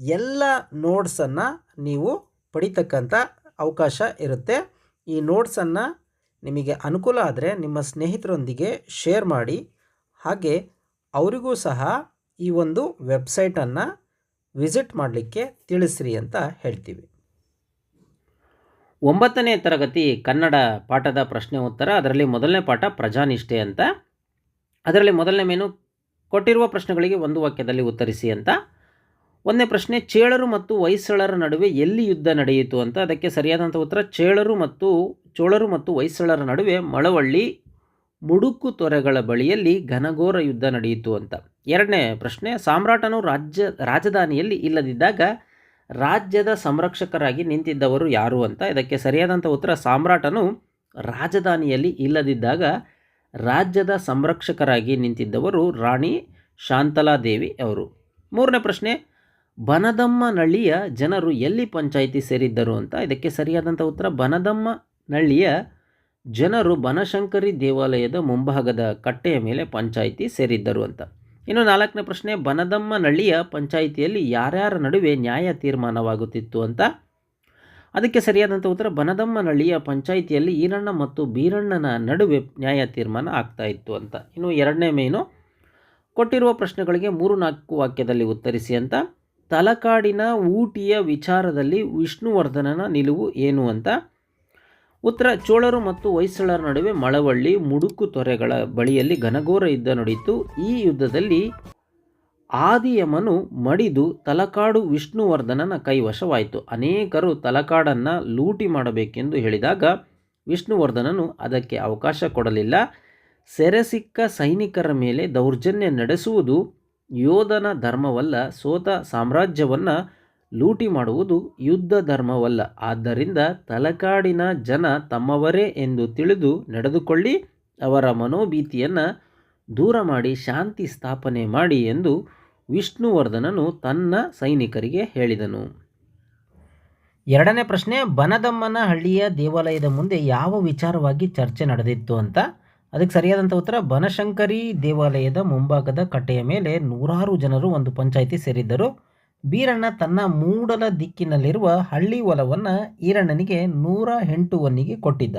ಎಲ್ಲ ನೋಟ್ಸನ್ನು ನೀವು ಪಡಿತಕ್ಕಂಥ ಅವಕಾಶ ಇರುತ್ತೆ. ಈ ನೋಟ್ಸನ್ನು ನಿಮಗೆ ಅನುಕೂಲ ಆದರೆ ನಿಮ್ಮ ಸ್ನೇಹಿತರೊಂದಿಗೆ ಶೇರ್ ಮಾಡಿ. ಹಾಗೆ ಅವರಿಗೂ ಸಹ ಈ ಒಂದು ವೆಬ್ಸೈಟನ್ನು ವಿಸಿಟ್ ಮಾಡಲಿಕ್ಕೆ ತಿಳಿಸ್ರಿ ಅಂತ ಹೇಳ್ತೀವಿ. ಒಂಬತ್ತನೇ ತರಗತಿ ಕನ್ನಡ ಪಾಠದ ಪ್ರಶ್ನೆ ಉತ್ತರ, ಅದರಲ್ಲಿ ಮೊದಲನೇ ಪಾಠ ಪ್ರಜಾನಿಷ್ಠೆ ಅಂತ. ಅದರಲ್ಲಿ ಮೊದಲನೇ ಮೇನು ಕೊಟ್ಟಿರುವ ಪ್ರಶ್ನೆಗಳಿಗೆ ಒಂದು ವಾಕ್ಯದಲ್ಲಿ ಉತ್ತರಿಸಿ ಅಂತ. ಒಂದನೇ ಪ್ರಶ್ನೆ, ಚೇಳರು ಮತ್ತು ಹೊಯ್ಸಳರ ನಡುವೆ ಎಲ್ಲಿ ಯುದ್ಧ ನಡೆಯಿತು ಅಂತ. ಅದಕ್ಕೆ ಸರಿಯಾದಂಥ ಉತ್ತರ, ಚೇಳರು ಮತ್ತು ಚೋಳರು ಮತ್ತು ಹೊಯ್ಸಳರ ನಡುವೆ ಮಳವಳ್ಳಿ, ಮುಡುಕು ತೊರೆಗಳ ಬಳಿಯಲ್ಲಿ ಘನಘೋರ ಯುದ್ಧ ನಡೆಯಿತು ಅಂತ. ಎರಡನೇ ಪ್ರಶ್ನೆ, ಸಾಮ್ರಾಟನು ರಾಜ್ಯ, ರಾಜಧಾನಿಯಲ್ಲಿ ಇಲ್ಲದಿದ್ದಾಗ ರಾಜ್ಯದ ಸಂರಕ್ಷಕರಾಗಿ ನಿಂತಿದ್ದವರು ಯಾರು ಅಂತ. ಇದಕ್ಕೆ ಸರಿಯಾದಂಥ ಉತ್ತರ, ಸಾಮ್ರಾಟನು ರಾಜಧಾನಿಯಲ್ಲಿ ಇಲ್ಲದಿದ್ದಾಗ ರಾಜ್ಯದ ಸಂರಕ್ಷಕರಾಗಿ ನಿಂತಿದ್ದವರು ರಾಣಿ ಶಾಂತಲಾದೇವಿ ಅವರು. ಮೂರನೇ ಪ್ರಶ್ನೆ ಬನದಮ್ಮನಹಳ್ಳಿಯ ಜನರು ಎಲ್ಲಿ ಪಂಚಾಯಿತಿ ಸೇರಿದ್ದರು ಅಂತ ಇದಕ್ಕೆ ಸರಿಯಾದಂಥ ಉತ್ತರ ಬನದಮ್ಮನಳ್ಳಿಯ ಜನರು ಬನಶಂಕರಿ ದೇವಾಲಯದ ಮುಂಭಾಗದ ಕಟ್ಟೆಯ ಮೇಲೆ ಪಂಚಾಯಿತಿ ಸೇರಿದ್ದರು ಅಂತ. ಇನ್ನು ನಾಲ್ಕನೇ ಪ್ರಶ್ನೆ, ಬನದಮ್ಮನಹಳ್ಳಿಯ ಪಂಚಾಯಿತಿಯಲ್ಲಿ ಯಾರ್ಯಾರ ನಡುವೆ ನ್ಯಾಯ ತೀರ್ಮಾನವಾಗುತ್ತಿತ್ತು ಅಂತ? ಅದಕ್ಕೆ ಸರಿಯಾದಂಥ ಉತ್ತರ, ಬನದಮ್ಮನಹಳ್ಳಿಯ ಪಂಚಾಯಿತಿಯಲ್ಲಿ ಈರಣ್ಣ ಮತ್ತು ಬೀರಣ್ಣನ ನಡುವೆ ನ್ಯಾಯ ತೀರ್ಮಾನ ಆಗ್ತಾ ಇತ್ತು ಅಂತ. ಇನ್ನು ಎರಡನೇ ಮೇನು, ಕೊಟ್ಟಿರುವ ಪ್ರಶ್ನೆಗಳಿಗೆ ಮೂರು ನಾಲ್ಕು ವಾಕ್ಯದಲ್ಲಿ ಉತ್ತರಿಸಿ ಅಂತ. ತಲಕಾಡಿನ ಊಟಿಯ ವಿಚಾರದಲ್ಲಿ ವಿಷ್ಣುವರ್ಧನನ ನಿಲುವು ಏನು ಅಂತ? ಉತ್ತರ, ಚೋಳರು ಮತ್ತು ಹೊಯ್ಸಳರ ನಡುವೆ ಮಳವಳ್ಳಿ, ಮುಡುಕು ತೊರೆಗಳ ಬಳಿಯಲ್ಲಿ ಘನಘೋರ ಯುದ್ಧ ನಡೆಯಿತು ಈ ಯುದ್ಧದಲ್ಲಿ ಆದಿಯಮನು ಮಡಿದು ತಲಕಾಡು ವಿಷ್ಣುವರ್ಧನನ ಕೈವಶವಾಯಿತು. ಅನೇಕರು ತಲಕಾಡನ್ನು ಲೂಟಿ ಮಾಡಬೇಕೆಂದು ಹೇಳಿದಾಗ ವಿಷ್ಣುವರ್ಧನನು ಅದಕ್ಕೆ ಅವಕಾಶ ಕೊಡಲಿಲ್ಲ. ಸೆರೆಸಿಕ್ಕ ಸೈನಿಕರ ಮೇಲೆ ದೌರ್ಜನ್ಯ ನಡೆಸುವುದು ಯೋಧನ ಧರ್ಮವಲ್ಲ, ಸೋತ ಸಾಮ್ರಾಜ್ಯವನ್ನು ಲೂಟಿ ಮಾಡುವುದು ಯುದ್ಧ ಧರ್ಮವಲ್ಲ. ಆದ್ದರಿಂದ ತಲಕಾಡಿನ ಜನ ತಮ್ಮವರೇ ಎಂದು ತಿಳಿದು ನಡೆದುಕೊಳ್ಳಿ, ಅವರ ಮನೋಭೀತಿಯನ್ನು ದೂರ ಮಾಡಿ, ಶಾಂತಿ ಸ್ಥಾಪನೆ ಮಾಡಿ ಎಂದು ವಿಷ್ಣುವರ್ಧನನು ತನ್ನ ಸೈನಿಕರಿಗೆ ಹೇಳಿದನು. ಎರಡನೇ ಪ್ರಶ್ನೆ ಬನದಮ್ಮನ ಹಳ್ಳಿಯ ದೇವಾಲಯದ ಮುಂದೆ ಯಾವ ವಿಚಾರವಾಗಿ ಚರ್ಚೆ ನಡೆದಿತ್ತು ಅಂತ? ಅದಕ್ಕೆ ಸರಿಯಾದಂಥ ಉತ್ತರ, ಬನಶಂಕರಿ ದೇವಾಲಯದ ಮುಂಭಾಗದ ಕಟ್ಟೆಯ ಮೇಲೆ ನೂರಾರು ಜನರು ಒಂದು ಪಂಚಾಯಿತಿ ಸೇರಿದ್ದರು. ಬೀರಣ್ಣ ತನ್ನ ಮೂಡಲ ದಿಕ್ಕಿನಲ್ಲಿರುವ ಹಳ್ಳಿ ಹೊಲವನ್ನು ಈರಣ್ಣನಿಗೆ ನೂರ ಎಂಟು ಒನ್ನಿಗೆ ಕೊಟ್ಟಿದ್ದ.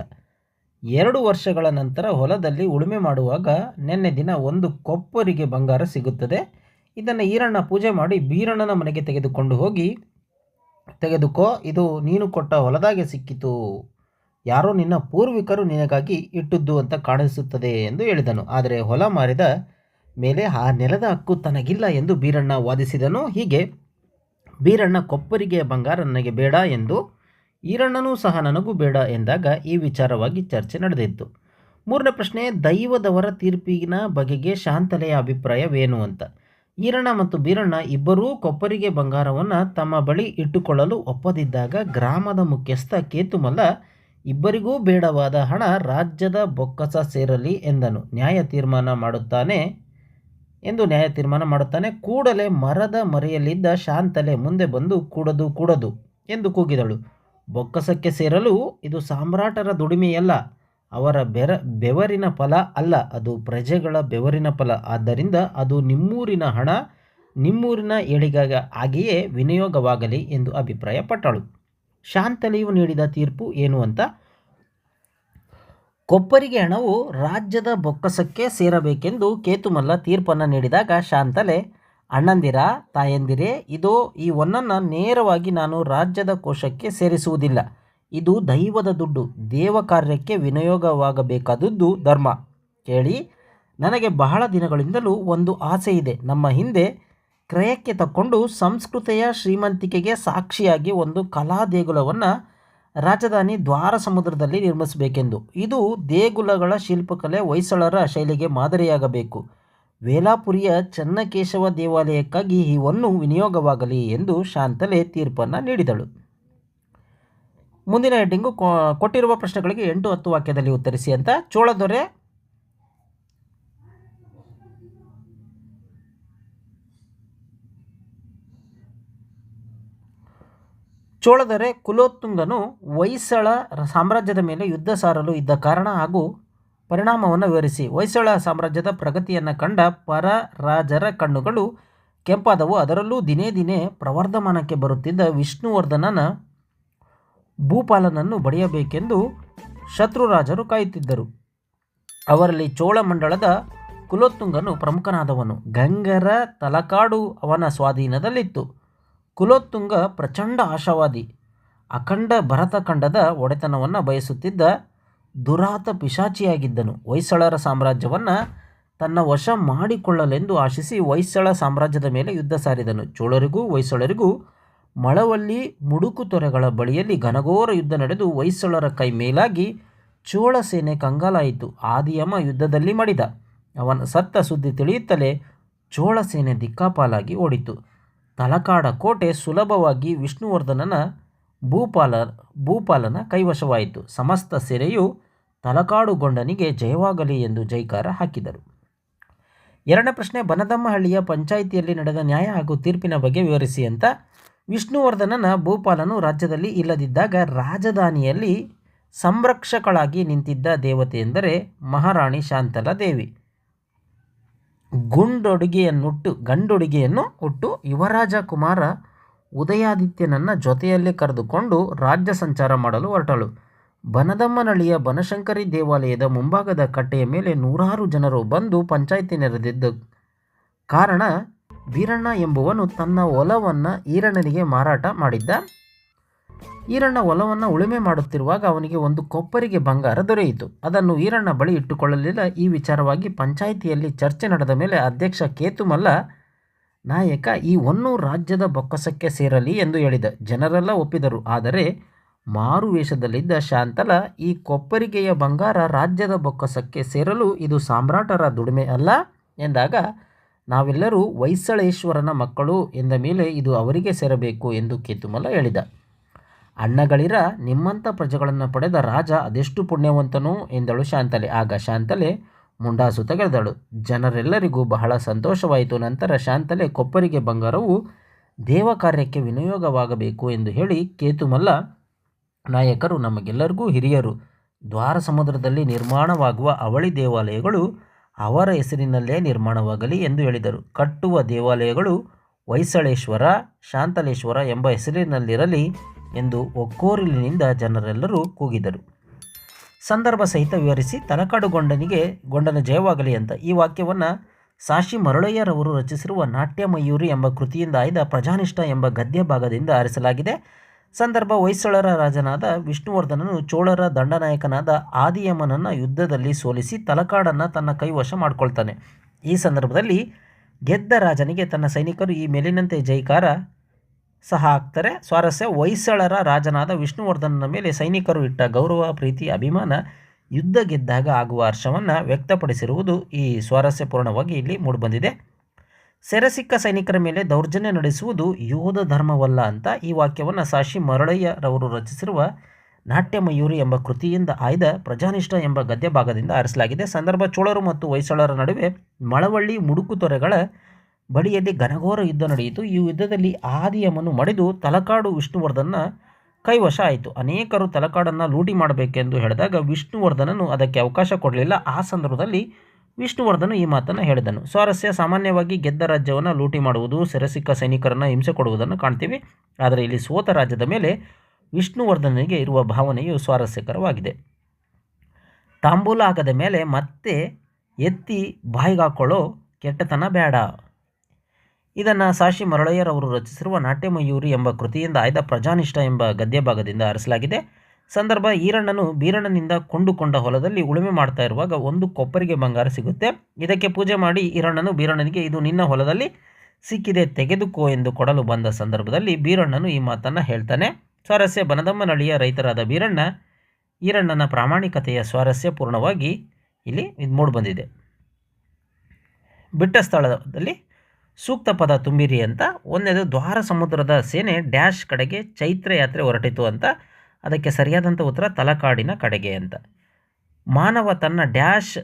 ಎರಡು ವರ್ಷಗಳ ನಂತರ ಹೊಲದಲ್ಲಿ ಉಳುಮೆ ಮಾಡುವಾಗ ನಿನ್ನೆ ದಿನ ಒಂದು ಕೊಪ್ಪರಿಗೆ ಬಂಗಾರ ಸಿಗುತ್ತದೆ. ಇದನ್ನು ಈರಣ್ಣ ಪೂಜೆ ಮಾಡಿ ಬೀರಣ್ಣನ ಮನೆಗೆ ತೆಗೆದುಕೊಂಡು ಹೋಗಿ, ತೆಗೆದುಕೋ, ಇದು ನೀನು ಕೊಟ್ಟ ಹೊಲದಾಗೆ ಸಿಕ್ಕಿತು. ಯಾರೋ ನಿನ್ನ ಪೂರ್ವಿಕರು ನಿನಗಾಗಿ ಇಟ್ಟದ್ದು ಅಂತ ಕಾಣಿಸುತ್ತದೆ ಎಂದು ಹೇಳಿದನು. ಆದರೆ ಹೊಲ ಮಾರಿದ ಮೇಲೆ ಆ ನೆಲದ ಹಕ್ಕು ತನಗಿಲ್ಲ ಎಂದು ಬೀರಣ್ಣ ವಾದಿಸಿದನು. ಹೀಗೆ ಬೀರಣ್ಣ ಕೊಪ್ಪರಿಗೆ ಬಂಗಾರ ನನಗೆ ಬೇಡ ಎಂದು, ಈರಣ್ಣನೂ ಸಹ ನನಗೂ ಬೇಡ ಎಂದಾಗ ಈ ವಿಚಾರವಾಗಿ ಚರ್ಚೆ ನಡೆದಿತ್ತು. ಮೂರನೇ ಪ್ರಶ್ನೆ, ದೈವದವರ ತೀರ್ಪಿನ ಬಗೆಗೆ ಶಾಂತಲೆಯ ಅಭಿಪ್ರಾಯವೇನು ಅಂತ. ಈರಣ್ಣ ಮತ್ತು ಬೀರಣ್ಣ ಇಬ್ಬರೂ ಕೊಪ್ಪರಿಗೆ ಬಂಗಾರವನ್ನು ತಮ್ಮ ಬಳಿ ಇಟ್ಟುಕೊಳ್ಳಲು ಒಪ್ಪದಿದ್ದಾಗ ಗ್ರಾಮದ ಮುಖ್ಯಸ್ಥ ಕೇತುಮಲ್ಲ ಇಬ್ಬರಿಗೂ ಬೇಡವಾದ ಹಣ ರಾಜ್ಯದ ಬೊಕ್ಕಸ ಸೇರಲಿ ಎಂದನು. ನ್ಯಾಯ ತೀರ್ಮಾನ ಮಾಡುತ್ತಾನೆ ಎಂದು ನ್ಯಾಯ ತೀರ್ಮಾನ ಮಾಡುತ್ತಾನೆ. ಕೂಡಲೇ ಮರದ ಮರೆಯಲ್ಲಿದ್ದ ಶಾಂತಲೆ ಮುಂದೆ ಬಂದು ಕೂಡದು ಕೂಡದು ಎಂದು ಕೂಗಿದಳು. ಬೊಕ್ಕಸಕ್ಕೆ ಸೇರಲು ಇದು ಸಾಮ್ರಾಟರ ದುಡಿಮೆಯಲ್ಲ, ಅವರ ಬೆರ, ಬೆವರಿನ ಫಲ ಅಲ್ಲ, ಅದು ಪ್ರಜೆಗಳ ಬೆವರಿನ ಫಲ. ಆದ್ದರಿಂದ ಅದು ನಿಮ್ಮೂರಿನ ಹಣ, ನಿಮ್ಮೂರಿನ ಏಳಿಗಾಗ ಹಾಗೆಯೇ ವಿನಿಯೋಗವಾಗಲಿ ಎಂದು ಅಭಿಪ್ರಾಯಪಟ್ಟಳು. ಶಾಂತಲೆಯು ನೀಡಿದ ತೀರ್ಪು ಏನು ಅಂತ ಕೊಪ್ಪರಿಗೆ ಹಣವು ರಾಜ್ಯದ ಬೊಕ್ಕಸಕ್ಕೆ ಸೇರಬೇಕೆಂದು ಕೇತುಮಲ್ಲ ತೀರ್ಪನ್ನು ನೀಡಿದಾಗ ಶಾಂತಲೆ, ಅಣ್ಣಂದಿರ, ತಾಯಂದಿರೇ, ಇದು ಈ ಒನ್ನನ್ನು ನೇರವಾಗಿ ನಾನು ರಾಜ್ಯದ ಕೋಶಕ್ಕೆ ಸೇರಿಸುವುದಿಲ್ಲ. ಇದು ದೈವದ ದುಡ್ಡು, ದೇವ ಕಾರ್ಯಕ್ಕೆ ವಿನಿಯೋಗವಾಗಬೇಕಾದದ್ದು ಧರ್ಮ ಕೇಳಿ, ನನಗೆ ಬಹಳ ದಿನಗಳಿಂದಲೂ ಒಂದು ಆಸೆ ಇದೆ. ನಮ್ಮ ಹಿಂದೆ ಕ್ರಯಕ್ಕೆ ತಕ್ಕೊಂಡು ಸಂಸ್ಕೃತಿಯ ಶ್ರೀಮಂತಿಕೆಗೆ ಸಾಕ್ಷಿಯಾಗಿ ಒಂದು ಕಲಾ ದೇಗುಲವನ್ನು ರಾಜಧಾನಿ ದ್ವಾರ ಸಮುದ್ರದಲ್ಲಿ ನಿರ್ಮಿಸಬೇಕೆಂದು. ಇದು ದೇಗುಲಗಳ ಶಿಲ್ಪಕಲೆ ಹೊಯ್ಸಳರ ಶೈಲಿಗೆ ಮಾದರಿಯಾಗಬೇಕು. ವೇಲಾಪುರಿಯ ಚನ್ನಕೇಶವ ದೇವಾಲಯಕ್ಕಾಗಿ ಒಂದು ವಿನಿಯೋಗವಾಗಲಿ ಎಂದು ಶಾಂತಲೆ ತೀರ್ಪನ್ನು ನೀಡಿದಳು. ಮುಂದಿನ ಹೆಡ್ಡಿಂಗು ಕೊಟ್ಟಿರುವ ಪ್ರಶ್ನೆಗಳಿಗೆ ಎಂಟು ಹತ್ತು ವಾಕ್ಯದಲ್ಲಿ ಉತ್ತರಿಸಿ ಅಂತ. ಚೋಳದೊರೆ ಚೋಳದೊರೆ ಕುಲೋತ್ತುಂಗನು ಹೊಯ್ಸಳ ಸಾಮ್ರಾಜ್ಯದ ಮೇಲೆ ಯುದ್ಧ ಸಾರಲು ಇದ್ದ ಕಾರಣ ಹಾಗೂ ಪರಿಣಾಮವನ್ನು ವಿವರಿಸಿ. ಹೊಯ್ಸಳ ಸಾಮ್ರಾಜ್ಯದ ಪ್ರಗತಿಯನ್ನು ಕಂಡ ಪರ ರಾಜರ ಕಣ್ಣುಗಳು ಕೆಂಪಾದವು. ಅದರಲ್ಲೂ ದಿನೇ ದಿನೇ ಪ್ರವರ್ಧಮಾನಕ್ಕೆ ಬರುತ್ತಿದ್ದ ವಿಷ್ಣುವರ್ಧನನ ಭೂಪಾಲನನ್ನು ಬಡಿಯಬೇಕೆಂದು ಶತ್ರುರಾಜರು ಕಾಯುತ್ತಿದ್ದರು. ಅವರಲ್ಲಿ ಚೋಳ ಮಂಡಳದ ಕುಲೋತ್ತುಂಗನು ಪ್ರಮುಖನಾದವನು. ಗಂಗರ ತಲಕಾಡು ಅವನ ಸ್ವಾಧೀನದಲ್ಲಿತ್ತು. ಕುಲೋತ್ತುಂಗ ಪ್ರಚಂಡ ಆಶಾವಾದಿ, ಅಖಂಡ ಭರತಖಂಡದ ಒಡೆತನವನ್ನು ಬಯಸುತ್ತಿದ್ದ ದುರಾತ ಪಿಶಾಚಿಯಾಗಿದ್ದನು. ಹೊಯ್ಸಳರ ಸಾಮ್ರಾಜ್ಯವನ್ನು ತನ್ನ ವಶ ಮಾಡಿಕೊಳ್ಳಲೆಂದು ಆಶಿಸಿ ಹೊಯ್ಸಳ ಸಾಮ್ರಾಜ್ಯದ ಮೇಲೆ ಯುದ್ಧ ಸಾರಿದನು. ಚೋಳರಿಗೂ ಹೊಯ್ಸಳರಿಗೂ ಮಳವಳ್ಳಿ ಮುಡುಕು ತೊರೆಗಳ ಬಳಿಯಲ್ಲಿ ಘನಘೋರ ಯುದ್ಧ ನಡೆದು ಹೊಯ್ಸಳರ ಕೈ ಮೇಲಾಗಿ ಚೋಳ ಸೇನೆ ಕಂಗಾಲಾಯಿತು. ಆದಿಯಮ ಯುದ್ಧದಲ್ಲಿ ಮಡಿದ. ಅವನ ಸತ್ತ ಸುದ್ದಿ ತಿಳಿಯುತ್ತಲೇ ಚೋಳ ಸೇನೆ ದಿಕ್ಕಾಪಾಲಾಗಿ ಓಡಿತು. ತಲಕಾಡ ಕೋಟೆ ಸುಲಭವಾಗಿ ವಿಷ್ಣುವರ್ಧನನ ಭೂಪಾಲ ಭೂಪಾಲನ ಕೈವಶವಾಯಿತು. ಸಮಸ್ತ ಸೆರೆಯು ತಲಕಾಡುಗೊಂಡನಿಗೆ ಜಯವಾಗಲಿ ಎಂದು ಜೈಕಾರ ಹಾಕಿದರು. ಎರಡನೇ ಪ್ರಶ್ನೆ, ಬನದಮ್ಮಹಳ್ಳಿಯ ಪಂಚಾಯಿತಿಯಲ್ಲಿ ನಡೆದ ನ್ಯಾಯ ಹಾಗೂ ತೀರ್ಪಿನ ಬಗ್ಗೆ ವಿವರಿಸಿ ಅಂತ. ವಿಷ್ಣುವರ್ಧನನ ಭೂಪಾಲನು ರಾಜ್ಯದಲ್ಲಿ ಇಲ್ಲದಿದ್ದಾಗ ರಾಜಧಾನಿಯಲ್ಲಿ ಸಂರಕ್ಷಕಳಾಗಿ ನಿಂತಿದ್ದ ದೇವತೆ ಎಂದರೆ ಮಹಾರಾಣಿ ಶಾಂತಲಾ ದೇವಿ. ಗುಂಡೊಡುಗೆಯನ್ನುಟ್ಟು, ಗಂಡೊಡುಗೆಯನ್ನು ಉಟ್ಟು ಯುವರಾಜ ಕುಮಾರ ಉದಯಾದಿತ್ಯನನ್ನ ಜೊತೆಯಲ್ಲೇ ಕರೆದುಕೊಂಡು ರಾಜ್ಯ ಸಂಚಾರ ಮಾಡಲು ಹೊರಟಳು. ಬನದಮ್ಮನಹಳ್ಳಿಯ ಬನಶಂಕರಿ ದೇವಾಲಯದ ಮುಂಭಾಗದ ಕಟ್ಟೆಯ ಮೇಲೆ ನೂರಾರು ಜನರು ಬಂದು ಪಂಚಾಯಿತಿ ನೆರೆದಿದ್ದ, ಕಾರಣ ವೀರಣ್ಣ ಎಂಬುವನು ತನ್ನ ಹೊಲವನ್ನು ಈರಣ್ಣನಿಗೆ ಮಾರಾಟ ಮಾಡಿದ್ದ ಈರಣ್ಣ ಹೊಲವನ್ನು ಉಳುಮೆ ಮಾಡುತ್ತಿರುವಾಗ ಅವನಿಗೆ ಒಂದು ಕೊಪ್ಪರಿಗೆ ಬಂಗಾರ ದೊರೆಯಿತು. ಅದನ್ನು ಈರಣ್ಣ ಬಳಿ ಇಟ್ಟುಕೊಳ್ಳಲಿಲ್ಲ. ಈ ವಿಚಾರವಾಗಿ ಪಂಚಾಯಿತಿಯಲ್ಲಿ ಚರ್ಚೆ ನಡೆದ ಮೇಲೆ ಅಧ್ಯಕ್ಷ ಕೇತುಮಲ್ಲ, ನಾಯಕ, ಈ ಒನ್ನೂ ರಾಜ್ಯದ ಬೊಕ್ಕಸಕ್ಕೆ ಸೇರಲಿ ಎಂದು ಹೇಳಿದ. ಜನರೆಲ್ಲ ಒಪ್ಪಿದರು. ಆದರೆ ಮಾರು ವೇಷದಲ್ಲಿದ್ದ ಶಾಂತಲ, ಈ ಕೊಪ್ಪರಿಗೆಯ ಬಂಗಾರ ರಾಜ್ಯದ ಬೊಕ್ಕಸಕ್ಕೆ ಸೇರಲು ಇದು ಸಾಮ್ರಾಟರ ದುಡಿಮೆ ಅಲ್ಲ? ಎಂದಾಗ, ನಾವೆಲ್ಲರೂ ಹೊಯ್ಸಳೇಶ್ವರನ ಮಕ್ಕಳು ಎಂದ ಮೇಲೆ ಇದು ಅವರಿಗೆ ಸೇರಬೇಕು ಎಂದು ಕೇತುಮಲ್ಲ ಹೇಳಿದ. ಅಣ್ಣಗಳಿರ ನಿಮ್ಮಂಥ ಪ್ರಜೆಗಳನ್ನು ಪಡೆದ ರಾಜ ಅದೆಷ್ಟು ಪುಣ್ಯವಂತನು ಎಂದಳು ಶಾಂತಲೆ. ಆಗ ಶಾಂತಲೆ ಮುಂಡಾಸು ತೆಗೆದಳು. ಜನರೆಲ್ಲರಿಗೂ ಬಹಳ ಸಂತೋಷವಾಯಿತು. ನಂತರ ಶಾಂತಲೆ ಕೊಪ್ಪರಿಗೆ ಬಂಗಾರವು ದೇವ ಕಾರ್ಯಕ್ಕೆ ವಿನಿಯೋಗವಾಗಬೇಕು ಎಂದು ಹೇಳಿ ಕೇತುಮಲ್ಲ ನಾಯಕರು ನಮಗೆಲ್ಲರಿಗೂ ಹಿರಿಯರು. ದ್ವಾರ ಸಮುದ್ರದಲ್ಲಿ ನಿರ್ಮಾಣವಾಗುವ ಅವಳಿ ದೇವಾಲಯಗಳು ಅವರ ಹೆಸರಿನಲ್ಲೇ ನಿರ್ಮಾಣವಾಗಲಿ ಎಂದು ಹೇಳಿದರು. ಕಟ್ಟುವ ದೇವಾಲಯಗಳು ಹೊಯ್ಸಳೇಶ್ವರ ಶಾಂತಲೇಶ್ವರ ಎಂಬ ಹೆಸರಿನಲ್ಲಿರಲಿ. ಎಂದು ಒಕ್ಕೋರಿಲಿನಿಂದ ಜನರೆಲ್ಲರೂ ಕೂಗಿದರು. ಸಂದರ್ಭ ಸಹಿತ ವಿವರಿಸಿ ತಲಕಾಡುಗೊಂಡನಿಗೆ ಗೊಂಡನ ಜಯವಾಗಲಿ ಅಂತ ಈ ವಾಕ್ಯವನ್ನು ಸಾಶಿ ಮರಳಯ್ಯರವರು ರಚಿಸಿರುವ ನಾಟ್ಯ ಮಯೂರಿ ಎಂಬ ಕೃತಿಯಿಂದ ಆಯ್ದ ಪ್ರಜಾನಿಷ್ಠ ಎಂಬ ಗದ್ಯ ಭಾಗದಿಂದ ಆರಿಸಲಾಗಿದೆ. ಸಂದರ್ಭ, ಹೊಯ್ಸಳರ ರಾಜನಾದ ವಿಷ್ಣುವರ್ಧನನು ಚೋಳರ ದಂಡನಾಯಕನಾದ ಆದಿಯಮ್ಮನನ್ನು ಯುದ್ಧದಲ್ಲಿ ಸೋಲಿಸಿ ತಲಕಾಡನ್ನು ತನ್ನ ಕೈವಶ ಮಾಡಿಕೊಳ್ತಾನೆ. ಈ ಸಂದರ್ಭದಲ್ಲಿ ಗೆದ್ದ ರಾಜನಿಗೆ ತನ್ನ ಸೈನಿಕರು ಈ ಮೇಲಿನಂತೆ ಜೈಕಾರ ಸಹ ಆಗ್ತಾರೆ. ಸ್ವಾರಸ್ಯ ಹೊಯ್ಸಳರ ರಾಜನಾದ ವಿಷ್ಣುವರ್ಧನನ ಮೇಲೆ ಸೈನಿಕರು ಇಟ್ಟ ಗೌರವ, ಪ್ರೀತಿ, ಅಭಿಮಾನ ಯುದ್ಧ ಗೆದ್ದಾಗ ಆಗುವ ಹರ್ಷವನ್ನು ವ್ಯಕ್ತಪಡಿಸಿರುವುದು ಈ ಸ್ವಾರಸ್ಯಪೂರ್ಣವಾಗಿ ಇಲ್ಲಿ ಮೂಡಿಬಂದಿದೆ. ಸೆರೆಸಿಕ್ಕ ಸೈನಿಕರ ಮೇಲೆ ದೌರ್ಜನ್ಯ ನಡೆಸುವುದು ಯೋಧ ಧರ್ಮವಲ್ಲ ಅಂತ ಈ ವಾಕ್ಯವನ್ನು ಸಾಶಿ ಮರಳಯ್ಯರವರು ರಚಿಸಿರುವ ನಾಟ್ಯಮಯೂರಿ ಎಂಬ ಕೃತಿಯಿಂದ ಆಯ್ದ ಪ್ರಜಾನಿಷ್ಠ ಎಂಬ ಗದ್ಯ ಭಾಗದಿಂದ ಆರಿಸಲಾಗಿದೆ. ಸಂದರ್ಭ ಚೋಳರು ಮತ್ತು ಹೊಯ್ಸಳರ ನಡುವೆ ಮಳವಳ್ಳಿ ಮುಡುಕು ತೊರೆಗಳ ಬಳಿಯಲ್ಲಿ ಘನಘೋರ ಯುದ್ಧ ನಡೆಯಿತು. ಈ ಯುದ್ಧದಲ್ಲಿ ಆದಿಯಮನು ಮಡಿದು ತಲಕಾಡು ವಿಷ್ಣುವರ್ಧನ ಕೈವಶ ಆಯಿತು. ಅನೇಕರು ತಲಕಾಡನ್ನು ಲೂಟಿ ಮಾಡಬೇಕೆಂದು ಹೇಳಿದಾಗ ವಿಷ್ಣುವರ್ಧನನು ಅದಕ್ಕೆ ಅವಕಾಶ ಕೊಡಲಿಲ್ಲ. ಆ ಸಂದರ್ಭದಲ್ಲಿ ವಿಷ್ಣುವರ್ಧನು ಈ ಮಾತನ್ನು ಹೇಳಿದನು. ಸ್ವಾರಸ್ಯ, ಸಾಮಾನ್ಯವಾಗಿ ಗೆದ್ದ ರಾಜ್ಯವನ್ನು ಲೂಟಿ ಮಾಡುವುದು, ಸೆರೆಸಿಕ್ಕ ಸೈನಿಕರನ್ನು ಹಿಂಸೆ ಕೊಡುವುದನ್ನು ಕಾಣ್ತೀವಿ. ಆದರೆ ಇಲ್ಲಿ ಸೋತ ರಾಜ್ಯದ ಮೇಲೆ ವಿಷ್ಣುವರ್ಧನಿಗೆ ಇರುವ ಭಾವನೆಯು ಸ್ವಾರಸ್ಯಕರವಾಗಿದೆ. ತಾಂಬೂಲ ಆಗದ ಮೇಲೆ ಮತ್ತೆ ಎತ್ತಿ ಬಾಯಿಗಾಕೊಳ್ಳೋ ಕೆಟ್ಟತನ ಬೇಡ. ಇದನ್ನು ಸಾಶಿ ಮರಳಯ್ಯರವರು ರಚಿಸಿರುವ ನಾಟ್ಯಮಯೂರಿ ಎಂಬ ಕೃತಿಯಿಂದ ಆಯ್ದ ಪ್ರಜಾನಿಷ್ಠ ಎಂಬ ಗದ್ಯ ಭಾಗದಿಂದ ಆರಿಸಲಾಗಿದೆ. ಸಂದರ್ಭ, ಈರಣ್ಣನು ಬೀರಣ್ಣನಿಂದ ಕೊಂಡುಕೊಂಡ ಹೊಲದಲ್ಲಿ ಉಳುಮೆ ಮಾಡ್ತಾ ಇರುವಾಗ ಒಂದು ಕೊಪ್ಪರಿಗೆ ಬಂಗಾರ ಸಿಗುತ್ತೆ. ಇದಕ್ಕೆ ಪೂಜೆ ಮಾಡಿ ಈರಣ್ಣನು ಬೀರಣ್ಣನಿಗೆ, ಇದು ನಿನ್ನ ಹೊಲದಲ್ಲಿ ಸಿಕ್ಕಿದೆ, ತೆಗೆದುಕೋ ಎಂದು ಕೊಡಲು ಬಂದ ಸಂದರ್ಭದಲ್ಲಿ ಬೀರಣ್ಣನು ಈ ಮಾತನ್ನು ಹೇಳ್ತಾನೆ. ಸ್ವಾರಸ್ಯ ಬನದಮ್ಮನಳಿಯ ರೈತರಾದ ಬೀರಣ್ಣ, ಈರಣ್ಣನ ಪ್ರಾಮಾಣಿಕತೆಯ ಸ್ವಾರಸ್ಯ ಪೂರ್ಣವಾಗಿ ಇಲ್ಲಿ ಇದು ಮೂಡಿಬಂದಿದೆ ಬಿಟ್ಟ ಸ್ಥಳದಲ್ಲಿ ಸೂಕ್ತ ಪದ ತುಂಬಿರಿ ಅಂತ. ಒಂದನೇದು, ದ್ವಾರ ಸಮುದ್ರದ ಸೇನೆ ಡ್ಯಾಶ್ ಕಡೆಗೆ ಚೈತ್ರ ಯಾತ್ರೆ ಹೊರಟಿತು ಅಂತ. ಅದಕ್ಕೆ ಸರಿಯಾದಂಥ ಉತ್ತರ, ತಲಕಾಡಿನ ಕಡೆಗೆ ಅಂತ. ಮಾನವ ತನ್ನ ಡ್ಯಾಶ್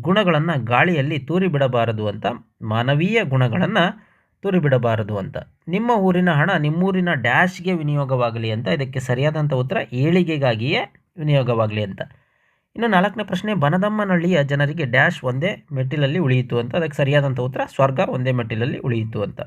ಗುಣಗಳನ್ನು ಗಾಳಿಯಲ್ಲಿ ತೂರಿ ಬಿಡಬಾರದು ಅಂತ. ಮಾನವೀಯ ಗುಣಗಳನ್ನು ತೂರಿ ಬಿಡಬಾರದು ಅಂತ. ನಿಮ್ಮ ಊರಿನ ಹಣ ನಿಮ್ಮೂರಿನ ಡ್ಯಾಶ್ಗೆ ವಿನಿಯೋಗವಾಗಲಿ ಅಂತ. ಇದಕ್ಕೆ ಸರಿಯಾದಂಥ ಉತ್ತರ, ಏಳಿಗೆಗಾಗಿಯೇ ವಿನಿಯೋಗವಾಗಲಿ ಅಂತ. ಇನ್ನು ನಾಲ್ಕನೇ ಪ್ರಶ್ನೆ, ಬನದಮ್ಮನಹಳ್ಳಿಯ ಜನರಿಗೆ ಡ್ಯಾಶ್ ಒಂದೇ ಮೆಟ್ಟಿಲಲ್ಲಿ ಉಳಿಯಿತು ಅಂತ, ಅದಕ್ಕೆ ಸರಿಯಾದಂಥ ಉತ್ತರ, ಸ್ವರ್ಗ ಒಂದೇ ಮೆಟ್ಟಿಲಲ್ಲಿ ಉಳಿಯಿತು ಅಂತ.